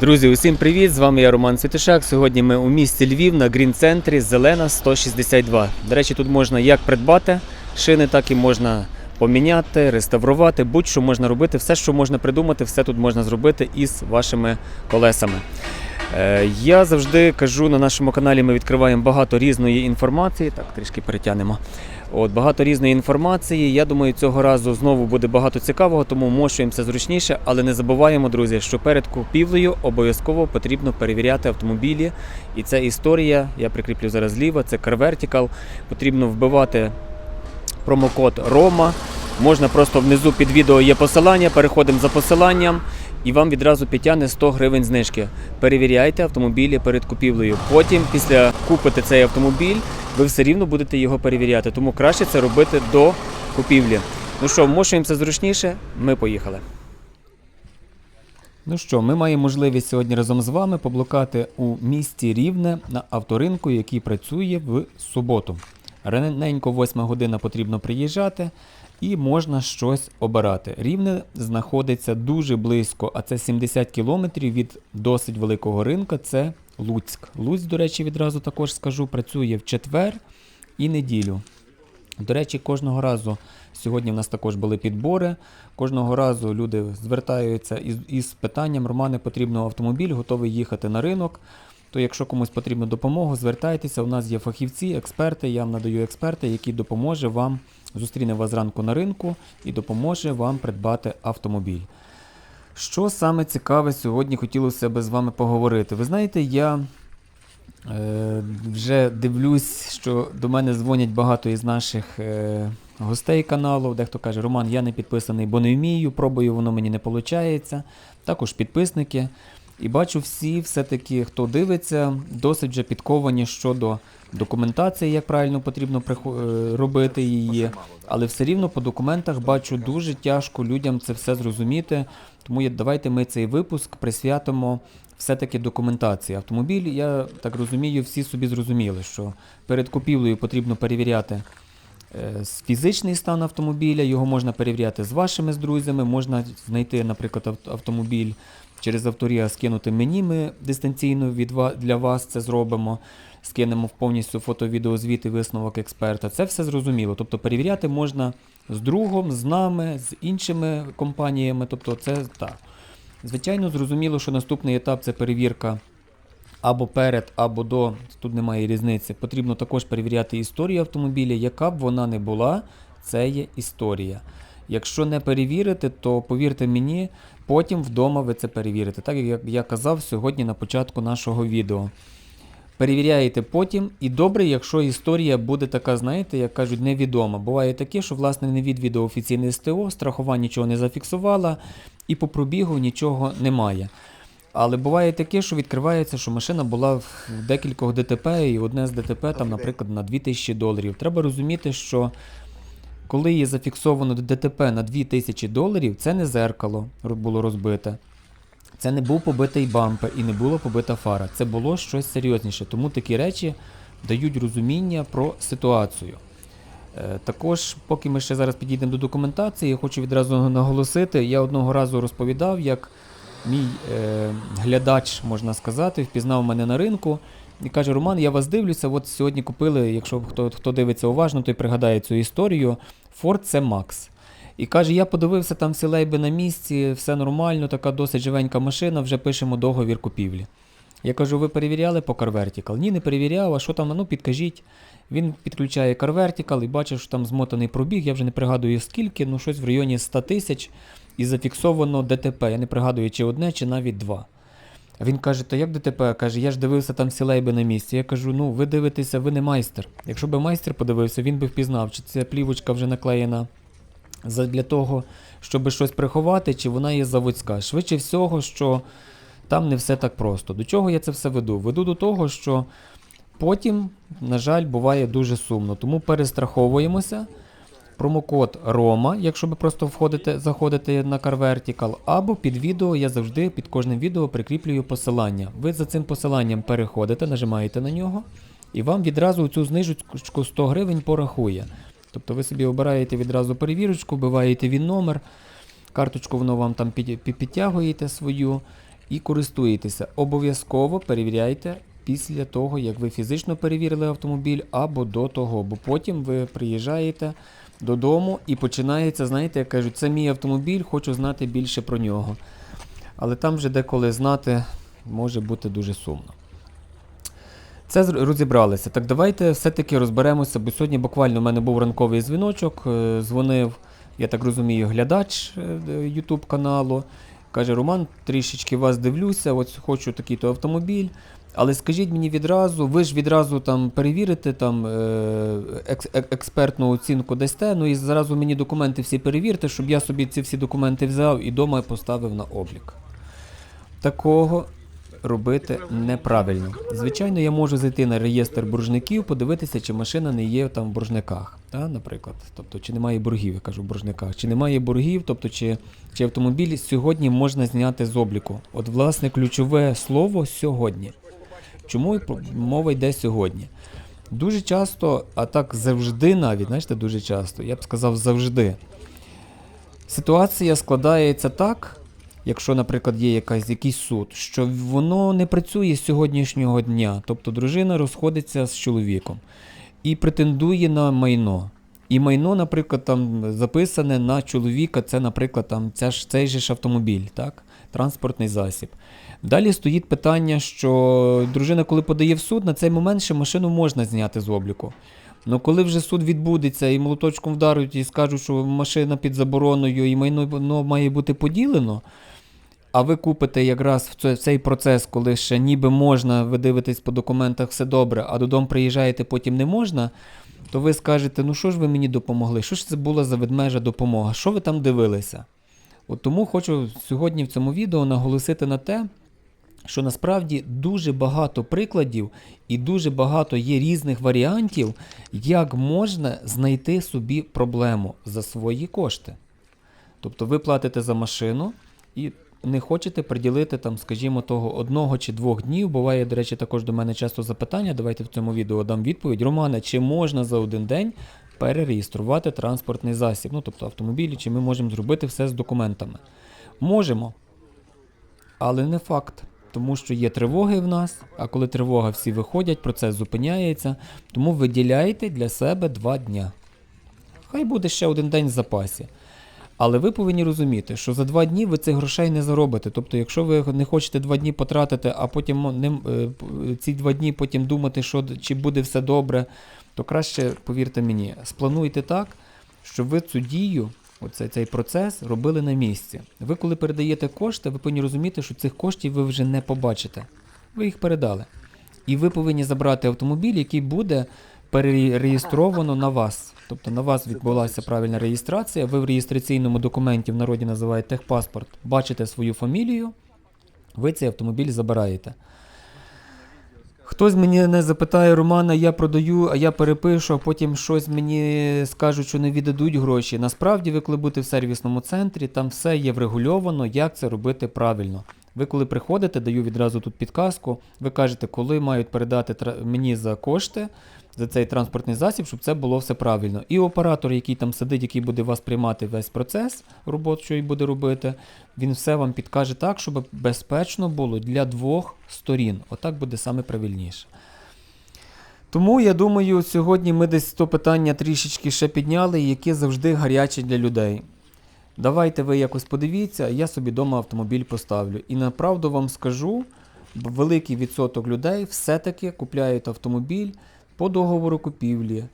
Друзі, усім привіт! З вами я Роман Святишак. Сьогодні ми у місті Львів на Грін-центрі Зелена 162. До речі, тут можна як придбати шини, так і можна поміняти, реставрувати, будь-що можна робити. Все, що можна придумати, все тут можна зробити із вашими колесами. Е, Я завжди кажу на нашому каналі, ми відкриваємо багато різної інформації. Так, трішки перетягнемо. От, багато різної інформації. Я думаю, цього разу знову буде багато цікавого, тому мошуємося зручніше, але не забуваємо, друзі, що перед купівлею обов'язково потрібно перевіряти автомобілі. І це історія, я прикріплю зараз зліва, це Car Vertical. Потрібно вбивати промокод Рома. Можна просто внизу під відео є посилання, переходимо за посиланням і вам відразу підтягне 100 гривень знижки. Перевіряйте автомобілі перед купівлею. Потім, після купити цей автомобіль, ви все рівно будете його перевіряти. Тому краще це робити до купівлі. Ну що, мошуємося зручніше, ми поїхали. Ну що, ми маємо можливість сьогодні разом з вами поблукати у місті Рівне на авторинку, який працює в суботу. Раненько 8 година потрібно приїжджати і можна щось обирати. Рівне знаходиться дуже близько, а це 70 кілометрів від досить великого ринка. Це Луцьк. Луцьк, до речі, відразу також скажу, працює в четвер і неділю. До речі, кожного разу сьогодні в нас також були підбори. Кожного разу люди звертаються із, із питанням: Романе, потрібно автомобіль, готовий їхати на ринок. То якщо комусь потрібна допомога, звертайтеся. У нас є фахівці, експерти. Я вам надаю експерта, який допоможе вам, зустріне вас зранку на ринку і допоможе вам придбати автомобіль. Що саме цікаве сьогодні хотілося б з вами поговорити? Ви знаєте, я Е, Вже дивлюсь, що до мене дзвонять багато із наших е, гостей каналу. Дехто каже, Роман, я не підписаний, бо не вмію, пробую, воно мені не виходить. Також підписники. І бачу всі, все-таки, хто дивиться, досить вже підковані щодо документації, як правильно потрібно е, робити її. Але все рівно по документах бачу дуже тяжко людям це все зрозуміти. Тому давайте ми цей випуск присвятимо все-таки документації. Автомобіль, я так розумію, всі собі зрозуміли, що перед купівлею потрібно перевіряти е, фізичний стан автомобіля, його можна перевіряти з вашими з друзями, можна знайти, наприклад, автомобіль через авторія, скинути мені, ми дистанційно від для вас це зробимо. Скинемо повністю фото-відеозвіт і висновок експерта. Це все зрозуміло. Тобто перевіряти можна з другом, з нами, з іншими компаніями. Тобто, це так. Звичайно, зрозуміло, що наступний етап це перевірка або перед, або до, тут немає різниці. Потрібно також перевіряти історію автомобіля, яка б вона не була, це є історія. Якщо не перевірити, то повірте мені, потім вдома ви це перевірите. Так як я казав сьогодні на початку нашого відео. Перевіряєте потім, і добре, якщо історія буде така, знаєте, як кажуть, невідома. Буває таке, що власне не відвідав офіційне СТО, страхова нічого не зафіксувала, і по пробігу нічого немає. Але буває таке, що відкривається, що машина була в декількох ДТП, і одне з ДТП, там, наприклад, на 2000 доларів. Треба розуміти, що коли є зафіксовано ДТП на 2000 доларів, це не зеркало було розбите. Це не був побитий бампер і не була побита фара. Це було щось серйозніше. Тому такі речі дають розуміння про ситуацію. Е, Також, поки ми ще зараз підійдемо до документації, я хочу відразу наголосити. Я одного разу розповідав, як мій е, глядач, можна сказати, впізнав мене на ринку і каже: Роман, я вас дивлюся. От сьогодні купили, якщо хто, хто дивиться уважно, той пригадає цю історію. Ford C Max. І каже, я подивився там всі лейби на місці, все нормально, така досить живенька машина, вже пишемо договір купівлі. Я кажу, ви перевіряли по Car Vertical? Ні, не перевіряв, а що там, ну підкажіть. Він підключає Car Vertical і бачив, що там змотаний пробіг, я вже не пригадую скільки, ну щось в районі 100 тисяч і зафіксовано ДТП. Я не пригадую, чи одне, чи навіть два. Він каже, то як ДТП? Каже, я ж дивився там всі лейби на місці. Я кажу, ну ви дивитеся, ви не майстер. Якщо б майстер подивився, він би впізнав, чи ця плівочка вже наклеєна для того, щоб щось приховати, чи вона є заводська. Швидше всього, що там не все так просто. До чого я це все веду? Веду до того, що потім, на жаль, буває дуже сумно. Тому перестраховуємося. Промокод Рома, якщо ви просто входите, заходите на Car Vertical, або під відео я завжди під кожним відео прикріплюю посилання. Ви за цим посиланням переходите, нажимаєте на нього, і вам відразу цю знижечку 100 гривень порахує. Тобто ви собі обираєте відразу перевірочку, вбиваєте він номер, карточку воно вам там під, під- підтягуєте свою, і користуєтеся. Обов'язково перевіряйте після того, як ви фізично перевірили автомобіль або до того, бо потім ви приїжджаєте додому і починається, знаєте, як кажуть, це мій автомобіль, хочу знати більше про нього. Але там вже деколи знати може бути дуже сумно. Це розібралися. Так давайте все-таки розберемося, бо сьогодні буквально в мене був ранковий дзвіночок, е, дзвонив, я так розумію, глядач е, YouTube каналу. Каже, Роман, трішечки вас дивлюся, от хочу такий-то автомобіль. Але скажіть мені відразу, ви ж відразу там перевірите там е, екс- експертну оцінку дасте, ну і зразу мені документи всі перевірте, щоб я собі ці всі документи взяв і вдома поставив на облік. Такого робити неправильно. Звичайно, я можу зайти на реєстр боржників, подивитися, чи машина не є там в боржниках, та, наприклад. Тобто, чи немає боргів, я кажу в боржниках, чи немає боргів, тобто, чи, чи автомобіль сьогодні можна зняти з обліку. От, власне, ключове слово сьогодні. Чому мова йде сьогодні? Дуже часто, а так завжди навіть, знаєте, дуже часто, я б сказав завжди. Ситуація складається так, якщо, наприклад, є якась, якийсь суд, що воно не працює з сьогоднішнього дня. Тобто дружина розходиться з чоловіком і претендує на майно. І майно, наприклад, там записане на чоловіка, це, наприклад, там ця ж, цей же ж автомобіль, так? транспортний засіб. Далі стоїть питання, що дружина, коли подає в суд, на цей момент ще машину можна зняти з обліку. Ну коли вже суд відбудеться і молоточком вдаруть і скажуть, що машина під забороною і майно воно має бути поділено, а ви купите якраз в цей процес, коли ще ніби можна, ви дивитесь по документах все добре, а додому приїжджаєте, потім не можна, то ви скажете, ну що ж ви мені допомогли? Що ж це була за ведмежа допомога? Що ви там дивилися? От тому хочу сьогодні в цьому відео наголосити на те, що насправді дуже багато прикладів і дуже багато є різних варіантів, як можна знайти собі проблему за свої кошти. Тобто ви платите за машину і не хочете приділити там, скажімо, того одного чи двох днів. Буває, до речі, також до мене часто запитання. Давайте в цьому відео дам відповідь. Романе, чи можна за один день перереєструвати транспортний засіб? Ну, тобто автомобілі, чи ми можемо зробити все з документами? Можемо. Але не факт. Тому що є тривоги в нас, а коли тривога всі виходять, процес зупиняється. Тому виділяйте для себе два дня. Хай буде ще один день в запасі. Але ви повинні розуміти, що за два дні ви цих грошей не заробите. Тобто, якщо ви не хочете два дні потратити, а потім ним, е, ці два дні потім думати, що чи буде все добре, то краще, повірте мені, сплануйте так, щоб ви цю дію, оцей цей процес робили на місці. Ви, коли передаєте кошти, ви повинні розуміти, що цих коштів ви вже не побачите. Ви їх передали. І ви повинні забрати автомобіль, який буде перереєстровано на вас. Тобто на вас відбулася правильна реєстрація. Ви в реєстраційному документі в народі називають техпаспорт, бачите свою фамілію, ви цей автомобіль забираєте. Хтось мені не запитає, Романа, я продаю, а я перепишу, а потім щось мені скажуть, що не віддадуть гроші. Насправді, ви коли будете в сервісному центрі, там все є врегульовано, як це робити правильно. Ви коли приходите, даю відразу тут підказку, ви кажете, коли мають передати мені за кошти за цей транспортний засіб, щоб це було все правильно. І оператор, який там сидить, який буде вас приймати весь процес роботи, що й буде робити, він все вам підкаже так, щоб безпечно було для двох сторін. Отак буде саме правильніше. Тому я думаю, сьогодні ми десь то питання трішечки ще підняли, яке завжди гаряче для людей. Давайте ви якось подивіться, я собі вдома автомобіль поставлю. І направду вам скажу, великий відсоток людей все-таки купляють автомобіль по договору купівлі.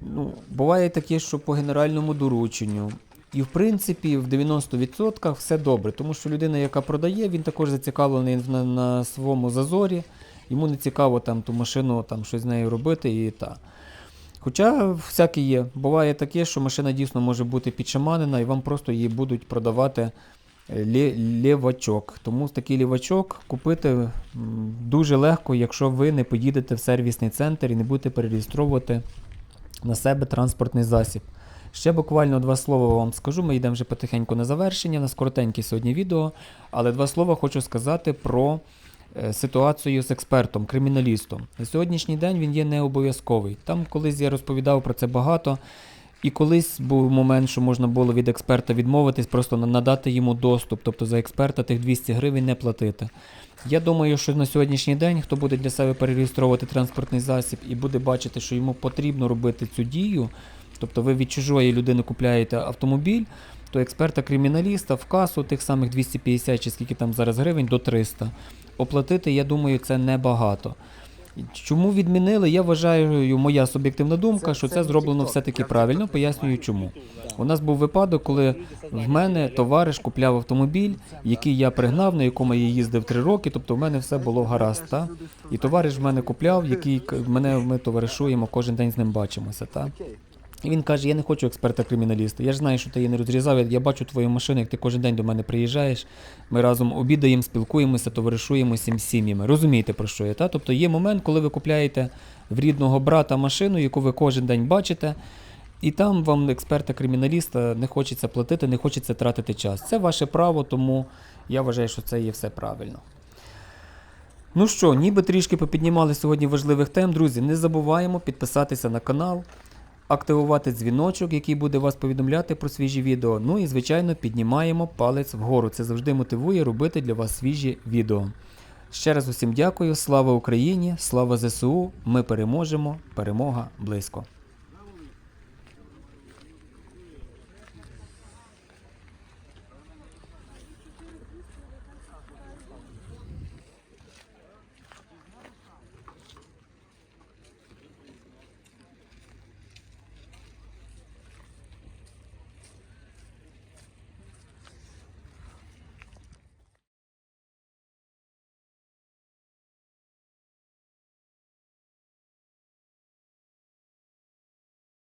Ну, буває таке, що по генеральному дорученню. І в принципі в 90% все добре, тому що людина, яка продає, він також зацікавлений на, на своєму зазорі. Йому не цікаво там ту машину там щось з нею робити і та. Хоча всяке є. Буває таке, що машина дійсно може бути підшаманена, і вам просто її будуть продавати е, лє- Тому такий лівачок купити дуже легко, якщо ви не поїдете в сервісний центр і не будете перереєстровувати на себе транспортний засіб. Ще буквально два слова вам скажу. Ми йдемо вже потихеньку на завершення. У нас коротеньке сьогодні відео, але два слова хочу сказати про ситуацію з експертом, криміналістом. На сьогоднішній день він є не обов'язковий. Там колись я розповідав про це багато. І колись був момент, що можна було від експерта відмовитись, просто надати йому доступ, тобто за експерта тих 200 гривень не платити. Я думаю, що на сьогоднішній день, хто буде для себе перереєстровувати транспортний засіб і буде бачити, що йому потрібно робити цю дію, тобто ви від чужої людини купляєте автомобіль, то експерта-криміналіста в касу тих самих 250 чи скільки там зараз гривень до 300. Оплатити, я думаю, це небагато. Чому відмінили? Я вважаю, моя суб'єктивна думка, що це зроблено все-таки правильно. Пояснюю чому. У нас був випадок, коли в мене товариш купляв автомобіль, який я пригнав, на якому я їздив три роки, тобто в мене все було гаразд. Та? І товариш в мене купляв, який мене ми товаришуємо, кожен день з ним бачимося. Та? І він каже: Я не хочу експерта-криміналіста. Я ж знаю, що ти її не розрізав. Я- бачу твою машину, як ти кожен день до мене приїжджаєш. Ми разом обідаємо, спілкуємося, товаришуємося з сім'ями. Розумієте, про що я? Та? Тобто є момент, коли ви купляєте в рідного брата машину, яку ви кожен день бачите. І там вам експерта-криміналіста не хочеться платити, не хочеться тратити час. Це ваше право, тому я вважаю, що це є все правильно. Ну що, ніби трішки попіднімали сьогодні важливих тем. Друзі, не забуваємо підписатися на канал, активувати дзвіночок, який буде вас повідомляти про свіжі відео. Ну і, звичайно, піднімаємо палець вгору. Це завжди мотивує робити для вас свіжі відео. Ще раз усім дякую. Слава Україні! Слава ЗСУ! Ми переможемо! Перемога близько!